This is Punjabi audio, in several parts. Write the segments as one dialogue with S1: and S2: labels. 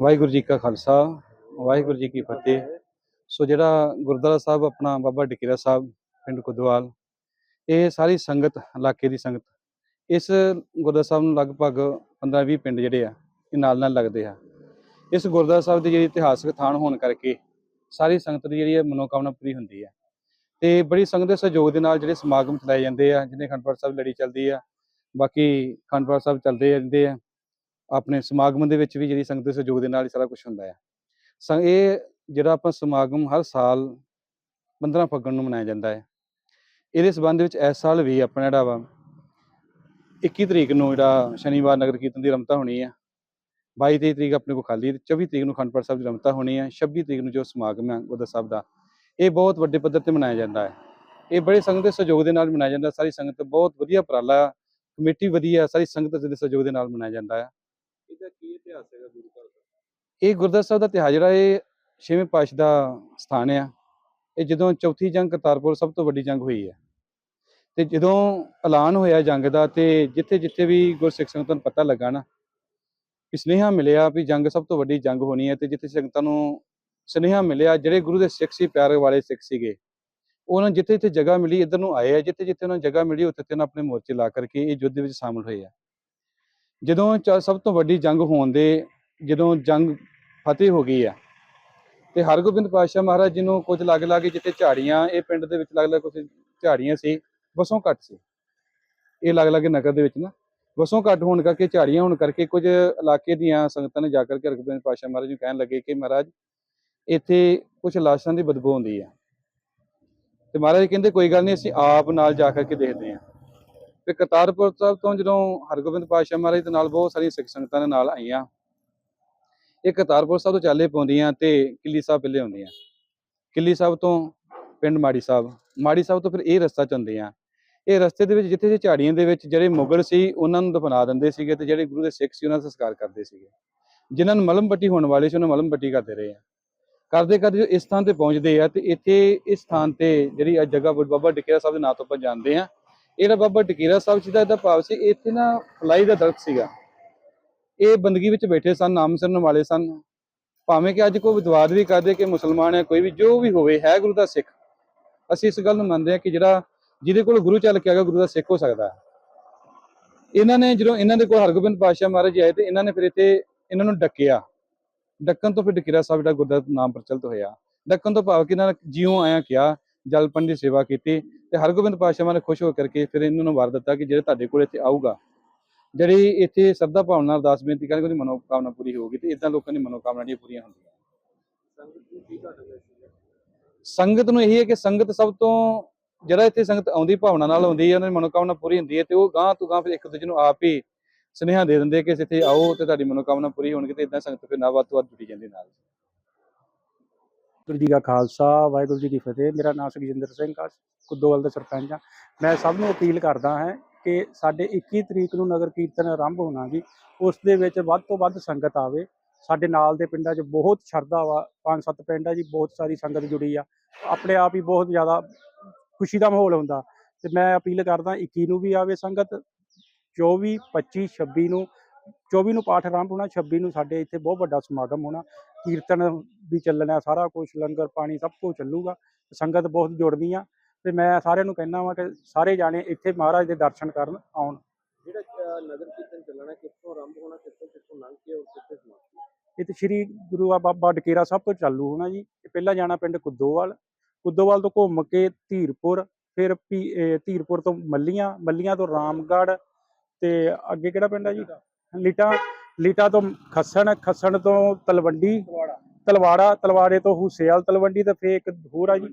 S1: ਵਾਹਿਗੁਰੂ ਜੀ ਕਾ ਖਾਲਸਾ, ਵਾਹਿਗੁਰੂ ਜੀ ਕੀ ਫਤਿਹ। ਸੋ ਜਿਹੜਾ ਗੁਰਦੁਆਰਾ ਸਾਹਿਬ, ਆਪਣਾ ਬਾਬਾ ਡਕੀਰਾ ਸਾਹਿਬ, ਪਿੰਡ ਕੁਦਵਾਲ, ਇਹ ਸਾਰੀ ਸੰਗਤ, ਇਲਾਕੇ ਦੀ ਸੰਗਤ, ਇਸ ਗੁਰਦੁਆਰਾ ਸਾਹਿਬ ਨੂੰ ਲਗਭਗ 15-20 ਪਿੰਡ ਜਿਹੜੇ ਆ, ਇਹ ਨਾਲ ਨਾਲ ਲੱਗਦੇ ਆ। ਇਸ ਗੁਰਦੁਆਰਾ ਸਾਹਿਬ ਦੀ ਜਿਹੜੀ ਇਤਿਹਾਸਕ ਥਾਨ ਹੋਣ ਕਰਕੇ ਸਾਰੀ ਸੰਗਤ ਦੀ ਜਿਹੜੀ ਹੈ ਮਨੋਕਾਮਨਾ ਪੂਰੀ ਹੁੰਦੀ ਹੈ ਤੇ ਬੜੀ ਸੰਗਤ ਦੇ ਸਹਿਯੋਗ ਦੇ ਨਾਲ ਜਿਹੜੇ ਸਮਾਗਮ ਚਲਾਏ ਜਾਂਦੇ ਆ ਜਿਵੇਂ ਖੰਡਪੜ ਸਾਹਿਬ ਲੜੀ ਚੱਲਦੀ ਆ, ਬਾਕੀ ਖੰਡਪੜ ਸਾਹਿਬ ਚੱਲਦੇ ਰਹਿੰਦੇ ਆ। ਆਪਣੇ ਸਮਾਗਮ ਦੇ ਵਿੱਚ ਵੀ ਜਿਹੜੀ ਸੰਗਤ ਦੇ ਸਹਿਯੋਗ ਦੇ ਨਾਲ ਹੀ ਸਾਰਾ ਕੁਝ ਹੁੰਦਾ ਹੈ ਸੰ ਇਹ ਜਿਹੜਾ ਆਪਾਂ ਸਮਾਗਮ ਹਰ ਸਾਲ 15 ਫੱਗਣ ਨੂੰ ਮਨਾਇਆ ਜਾਂਦਾ ਹੈ। ਇਹਦੇ ਸਬੰਧ ਵਿੱਚ ਇਸ ਸਾਲ ਵੀ ਆਪਣਾ ਜਿਹੜਾ ਵਾ 21 ਤਰੀਕ ਨੂੰ ਜਿਹੜਾ ਸ਼ਨੀਵਾਰ ਨਗਰ ਕੀਰਤਨ ਦੀ ਰਮਤਾ ਹੋਣੀ ਹੈ 22 23 ਤਰੀਕ ਆਪਣੇ ਕੋਲ ਖਾਲੀ ਹੈ 24 ਤਰੀਕ ਨੂੰ ਖੰਡਪੜ ਸਾਹਿਬ ਦੀ ਰਮਤਾ ਹੋਣੀ ਹੈ 26 ਤਰੀਕ ਨੂੰ ਜੋ ਸਮਾਗਮ ਹੈ ਗੁਰਦੁਆਰਾ ਸਾਹਿਬ ਦਾ, ਇਹ ਬਹੁਤ ਵੱਡੇ ਪੱਧਰ ਤੇ ਮਨਾਇਆ ਜਾਂਦਾ ਹੈ। ਇਹ ਬੜੇ ਸੰਗਤ ਦੇ ਸਹਿਯੋਗ ਦੇ ਨਾਲ ਮਨਾਇਆ ਜਾਂਦਾ, ਸਾਰੀ ਸੰਗਤ ਬਹੁਤ ਵਧੀਆ ਉਪਰਾਲਾ ਆ ਕਮੇਟੀ ਵਧੀਆ, ਸਾਰੀ ਸੰਗਤ ਦੇ ਸਹਿਯੋਗ ਦੇ ਨਾਲ ਮਨਾਇਆ ਜਾਂਦਾ ਹੈ।
S2: ਇਹਦਾ ਕੀ ਇਤਿਹਾਸ ਹੈਗਾ ਗੁਰੂ ਘਰ ਦਾ?
S1: ਇਹ ਗੁਰਦੁਆਰਾ ਸਾਹਿਬ ਦਾ ਇਤਿਹਾਸ ਇਹ ਛੇਵੇਂ ਪਾਤਸ਼ਾਹ ਦਾ ਸਥਾਨ ਆ। ਇਹ ਜਦੋਂ ਚੌਥੀ ਜੰਗ ਕਰਤਾਰਪੁਰ ਸਭ ਤੋਂ ਵੱਡੀ ਜੰਗ ਹੋਈ ਹੈ। ਤੇ ਜਦੋਂ ਐਲਾਨ ਹੋਇਆ ਜੰਗ ਦਾ ਤੇ ਜਿੱਥੇ ਜਿੱਥੇ ਵੀ ਗੁਰਸਿੱਖ ਸੰਗਤਾਂ ਨੂੰ ਪਤਾ ਲੱਗਾ ਨਾ ਕਿ ਸੁਨੇਹਾ ਮਿਲਿਆ ਵੀ ਜੰਗ ਸਭ ਤੋਂ ਵੱਡੀ ਜੰਗ ਹੋਣੀ ਹੈ ਤੇ ਜਿੱਥੇ ਸੰਗਤਾਂ ਨੂੰ ਸੁਨੇਹਾ ਮਿਲਿਆ, ਜਿਹੜੇ ਗੁਰੂ ਦੇ ਸਿੱਖ ਸੀ, ਪਿਆਰ ਵਾਲੇ ਸਿੱਖ ਸੀਗੇ, ਉਹਨਾਂ ਨੂੰ ਜਿੱਥੇ ਜਿੱਥੇ ਜਗ੍ਹਾ ਮਿਲੀ, ਇੱਧਰ ਨੂੰ ਆਏ ਆ, ਜਿੱਥੇ ਜਿੱਥੇ ਉਹਨਾਂ ਨੂੰ ਜਗ੍ਹਾ ਮਿਲੀ, ਉੱਥੇ ਤੇ ਉਹਨਾਂ ਆਪਣੇ ਮੋਰਚੇ ਲਾ ਕਰਕੇ ਇਹ ਯੁੱਧ ਵਿੱਚ ਸ਼ਾਮਲ ਹੋਏ ਆ। ਜਦੋਂ ਚ- ਸਭ ਤੋਂ ਵੱਡੀ ਜੰਗ ਹੋਣ ਦੇ, ਜਦੋਂ ਜੰਗ ਫਤਿਹ ਹੋ ਗਈ ਆ ਤੇ ਹਰਗੋਬਿੰਦ ਪਾਤਸ਼ਾਹ ਮਹਾਰਾਜ ਜੀ ਨੂੰ ਕੁਝ ਲੱਗ ਲੱਗ ਜਿੱਥੇ ਝਾੜੀਆਂ, ਇਹ ਪਿੰਡ ਦੇ ਵਿੱਚ ਲੱਗ ਲੱਗ ਕੁਝ ਝਾੜੀਆਂ ਸੀ, ਵਸੋਂ ਘੱਟ ਸੀ। ਇਹ ਲੱਗ ਲੱਗ ਨਗਰ ਦੇ ਵਿੱਚ ਨਾ, ਵਸੋਂ ਘੱਟ ਹੋਣ ਕਰਕੇ ਝਾੜੀਆਂ ਹੋਣ ਕਰਕੇ ਕੁਝ ਇਲਾਕੇ ਦੀਆਂ ਸੰਗਤਾਂ ਨੇ ਜਾ ਕਰਕੇ ਹਰਗੋਬਿੰਦ ਪਾਤਸ਼ਾਹ ਮਹਾਰਾਜ ਨੂੰ ਕਹਿਣ ਲੱਗੇ ਕਿ ਮਹਾਰਾਜ, ਇੱਥੇ ਕੁਝ ਲਾਸ਼ਾਂ ਦੀ ਬਦਬੂ ਆਉਂਦੀ ਆ ਤੇ ਮਹਾਰਾਜ ਕਹਿੰਦੇ, ਕੋਈ ਗੱਲ ਨਹੀਂ, ਅਸੀਂ ਆਪ ਨਾਲ ਜਾ ਕਰਕੇ ਦੇਖਦੇ ਹਾਂ। ਤੇ ਕਰਤਾਰਪੁਰ ਸਾਹਿਬ ਤੋਂ ਜਦੋਂ ਹਰਗੋਬਿੰਦ ਪਾਤਸ਼ਾਹ ਮਹਾਰਾਜ ਦੇ ਨਾਲ ਬਹੁਤ ਸਾਰੀਆਂ ਸਿੱਖ ਸੰਗਤਾਂ ਦੇ ਨਾਲ ਆਈਆਂ, ਇਹ ਕਰਤਾਰਪੁਰ ਸਾਹਿਬ ਤੋਂ ਚਾਲੇ ਪਾਉਂਦੀਆਂ ਤੇ ਕਿੱਲੀ ਸਾਹਿਬ ਪਹਿਲੇ ਆਉਂਦੀਆਂ ਕਿੱਲੀ ਸਾਹਿਬ ਤੋਂ ਪਿੰਡ ਮਾੜੀ ਸਾਹਿਬ ਮਾੜੀ ਸਾਹਿਬ ਤੋਂ ਫਿਰ ਇਹ ਰਸਤਾ ਚੁੰਦੀਆਂ ਇਹ ਰਸਤੇ ਦੇ ਵਿੱਚ ਜਿੱਥੇ ਜਿੱਥੇ ਝਾੜੀਆਂ ਦੇ ਵਿੱਚ ਜਿਹੜੇ ਮੁਗਲ ਸੀ, ਉਹਨਾਂ ਨੂੰ ਦਫਨਾ ਦਿੰਦੇ ਸੀਗੇ ਤੇ ਜਿਹੜੇ ਗੁਰੂ ਦੇ ਸਿੱਖ ਸੀ, ਉਹਨਾਂ ਦਾ ਸੰਸਕਾਰ ਕਰਦੇ ਸੀਗੇ। ਜਿਨ੍ਹਾਂ ਨੂੰ ਮਲਮ ਪੱਟੀ ਹੋਣ ਵਾਲੇ ਸੀ, ਉਹਨਾਂ ਨੂੰ ਮਲਮ ਪੱਟੀ ਕਰਦੇ ਰਹੇ ਆ। ਕਰਦੇ ਕਰਦੇ ਜੋ ਇਸ ਥਾਂ ਤੇ ਪਹੁੰਚਦੇ ਆ ਤੇ ਇੱਥੇ ਇਸ ਥਾਂ ਤੇ ਜਿਹੜੀ ਆ ਜਗ੍ਹਾ ਬਾਬਾ ਡਕੇਰਾ ਸਾਹਿਬ ਦੇ ਨਾਂ ਤੋਂ ਆਪਾਂ ਜਾਣਦੇ ਆ ਇਹ ਜਿਹੜਾ ਬਾਬਾ ਡਕੇਰਾ ਸਾਹਿਬ ਜੀ ਦਾ ਇਹਦਾ ਭਾਵ ਸੀ, ਇੱਥੇ ਨਾ ਫਲਾਈ ਦਾ ਦਰਖਤ ਸੀਗਾ। ਇਹ ਬੰਦਗੀ ਵਿੱਚ ਬੈਠੇ ਸਨ, ਨਾਮ ਸਿਰਨ ਵਾਲੇ ਸਨ। ਭਾਵੇਂ ਕਿ ਅੱਜ ਕੋਈ ਵਿਦਵਾਦ ਵੀ ਕਰਦੇ ਕਿ ਮੁਸਲਮਾਨ ਹੈ, ਕੋਈ ਵੀ, ਜੋ ਵੀ ਹੋਵੇ, ਹੈ ਗੁਰੂ ਦਾ ਸਿੱਖ। ਅਸੀਂ ਇਸ ਗੱਲ ਨੂੰ ਮੰਨਦੇ ਹਾਂ ਕਿ ਜਿਹੜਾ ਜਿਹਦੇ ਕੋਲ ਗੁਰੂ ਚੱਲ ਕੇ ਆਗਾ ਗੁਰੂ ਦਾ ਸਿੱਖ ਹੋ ਸਕਦਾ ਇਹਨਾਂ ਨੇ ਜਦੋਂ ਇਹਨਾਂ ਦੇ ਕੋਲ ਹਰਗੋਬਿੰਦ ਪਾਤਸ਼ਾਹ ਮਹਾਰਾਜ ਜੀ ਆਏ ਤੇ ਇਹਨਾਂ ਨੇ ਫਿਰ ਇੱਥੇ ਇਹਨਾਂ ਨੂੰ ਡੱਕਿਆ। ਡੱਕਣ ਤੋਂ ਫਿਰ ਡਕੀਰਾ ਸਾਹਿਬ ਦਾ ਗੁਰਦਾ ਨਾਮ ਪ੍ਰਚਲਿਤ ਹੋਇਆ। ਡੱਕਣ ਤੋਂ ਭਾਵ ਕਿ ਇਹਨਾਂ ਨੇ ਜਿਉਂ ਆਇਆ ਕਿਹਾ ਜਲ ਦੀ ਸੇਵਾ ਕੀਤੀ ਤੇ ਹਰਗੋਬਿੰਦ ਪਾਤਸ਼ਾਹ ਮਹਾਰਾਜ ਖੁਸ਼ ਹੋ ਕਰਕੇ ਫਿਰ ਇਹਨਾਂ ਨੂੰ ਵਰ ਦਿੱਤਾ ਕਿ ਜਿਹੜੇ ਤੁਹਾਡੇ ਕੋਲ ਇੱਥੇ ਆਊਗਾ, ਜਿਹੜੀ ਇੱਥੇ ਸਰਦਾ ਭਾਵਨਾ ਅਰਦਾਸ ਬੇਨਤੀ ਕਰਕੇ ਉਹਦੀ ਮਨੋਕਾਮਨਾ ਪੂਰੀ ਹੋਊਗੀ ਤੇ ਇਦਾਂ ਲੋਕਾਂ ਦੀ ਮਨੋਕਾਮਨਾ ਜਿਹੜੀਆਂ ਪੂਰੀਆਂ ਹੁੰਦੀਆਂ।
S2: ਸੰਗਤ ਨੂੰ
S1: ਇਹੀ ਹੈ ਕਿ ਸੰਗਤ ਸਭ ਤੋਂ ਜਿਹੜਾ ਇੱਥੇ ਸੰਗਤ ਆਉਂਦੀ, ਭਾਵਨਾ ਨਾਲ ਆਉਂਦੀ ਹੈ, ਉਹਨਾਂ ਦੀ ਮਨੋਕਾਮਨਾ ਪੂਰੀ ਹੁੰਦੀ ਹੈ ਤੇ ਉਹ ਗਾਂ ਤੋਂ ਗਾਂ ਫਿਰ ਇੱਕ ਦੂਜੇ ਨੂੰ ਆਪ ਹੀ ਸੁਨੇਹਾ ਦੇ ਦਿੰਦੇ ਕਿ ਇੱਥੇ ਆਓ ਤੇ ਤੁਹਾਡੀ ਮਨੋਕਾਮਨਾ ਪੂਰੀ ਹੋਣਗੀ ਤੇ ਇਦਾਂ ਸੰਗਤ ਫਿਰ ਨਾ ਵੱਧ ਤੋਂ ਵੱਧ ਜੁੜੀ ਜਾਂਦੀ ਨਾਲ।
S3: ਵਾਹਿਗੁਰੂ ਜੀ ਕਾ ਖਾਲਸਾ, ਵਾਹਿਗੁਰੂ ਜੀ ਕੀ ਫਤਿਹ। ਮੇਰਾ ਨਾਮ ਸੁਖਜਿੰਦਰ ਸਿੰਘ ਆ ਕੁੱਦੋਵਾਲ ਦਾ ਸਰਪੰਚ ਆ। ਮੈਂ ਸਭ ਨੂੰ ਅਪੀਲ ਕਰਦਾ ਹਾਂ ਕਿ ਸਾਡੇ 21 ਤਰੀਕ ਨੂੰ ਨਗਰ ਕੀਰਤਨ ਆਰੰਭ ਹੋਣਾ ਜੀ, ਉਸ ਦੇ ਵਿੱਚ ਵੱਧ ਤੋਂ ਵੱਧ ਸੰਗਤ ਆਵੇ। ਸਾਡੇ ਨਾਲ ਦੇ ਪਿੰਡਾਂ 'ਚ ਬਹੁਤ ਸ਼ਰਧਾ ਵਾ, ਪੰਜ ਸੱਤ ਪਿੰਡ ਆ ਜੀ, ਬਹੁਤ ਸਾਰੀ ਸੰਗਤ ਜੁੜੀ ਆ। ਆਪਣੇ ਆਪ ਹੀ ਬਹੁਤ ਜ਼ਿਆਦਾ ਖੁਸ਼ੀ ਦਾ ਮਾਹੌਲ ਹੁੰਦਾ। ਤੇ ਮੈਂ ਅਪੀਲ ਕਰਦਾ 21 ਨੂੰ ਵੀ ਆਵੇ ਸੰਗਤ 24 25 26 ਨੂੰ 24 ਨੂੰ ਪਾਠ ਆਰੰਭ ਹੋਣਾ 26 ਨੂੰ ਸਾਡੇ ਇੱਥੇ ਬਹੁਤ ਵੱਡਾ ਸਮਾਗਮ ਹੋਣਾ ਕੀਰਤਨ ਵੀ ਚੱਲਣਾ ਸਾਰਾ ਕੁਝ ਲੰਗਰ ਪਾਣੀ ਸਭ ਕੁਝ ਚੱਲੂਗਾ ਸੰਗਤ ਬਹੁਤ ਜੁੜਦੀ ਆ ਤੇ ਮੈਂ ਸਾਰਿਆਂ ਨੂੰ ਕਹਿਣਾ ਵਾਂ ਕਿ ਸਾਰੇ ਜਾਣੇ ਇੱਥੇ ਮਹਾਰਾਜ ਦੇ ਦਰਸ਼ਨ ਕਰਨ ਆਉਣ।
S2: ਜਿਹੜਾ ਅਹ, ਨਗਰ ਕੀਰਤਨ ਚੱਲਣਾ ਕਿੱਥੋਂ ਆਰੰਭ ਹੋਣਾ ਕਿੱਥੋਂ ਕਿੱਥੋਂ ਲੰਘ ਕੇ ਔਰ ਕਿੱਥੇ ਸਮਾਪਤੀ
S3: ਇਹ ਤੇ ਸ਼੍ਰੀ ਗੁਰੂ ਆ ਬਾਬਾ ਡਕੇਰਾ ਸਾਹਿਬ ਤੋਂ ਚਾਲੂ ਹੋਣਾ ਜੀ। ਪਹਿਲਾਂ ਜਾਣਾ ਪਿੰਡ ਕੁੱਦੋਵਾਲ। ਕੁੱਦੋਵਾਲ ਤੋਂ ਘੁੰਮ ਕੇ ਧੀਰਪੁਰ ਫਿਰ ਧੀਰਪੁਰ ਤੋਂ ਮੱਲੀਆਂ ਮੱਲੀਆਂ ਤੋਂ ਰਾਮਗੜ੍ਹ ਤੇ ਅੱਗੇ ਕਿਹੜਾ ਪਿੰਡ ਆ ਜੀ? ਲੀਟਾ ਲੀਟਾ ਤੋਂ ਖੱਸਣ ਖੱਸਣ ਤੋਂ ਤਲਵੰਡੀ, ਤਲਵਾੜਾ, ਤਲਵਾੜੇ ਤੋਂ ਹੁਸੇਵਾਲ ਤਲਵੰਡੀ ਤੇ ਫੇਰ ਇੱਕ ਹੋਰ ਆ ਜੀ,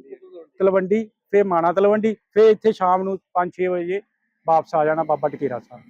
S3: ਤਲਵੰਡੀ, ਫੇਰ ਮਾਣਾ ਤਲਵੰਡੀ, ਫੇਰ ਇੱਥੇ ਸ਼ਾਮ ਨੂੰ 5-6 ਵਜੇ ਵਾਪਸ ਆ ਜਾਣਾ ਬਾਬਾ ਟਕੇਰਾ ਸਾਹਿਬ।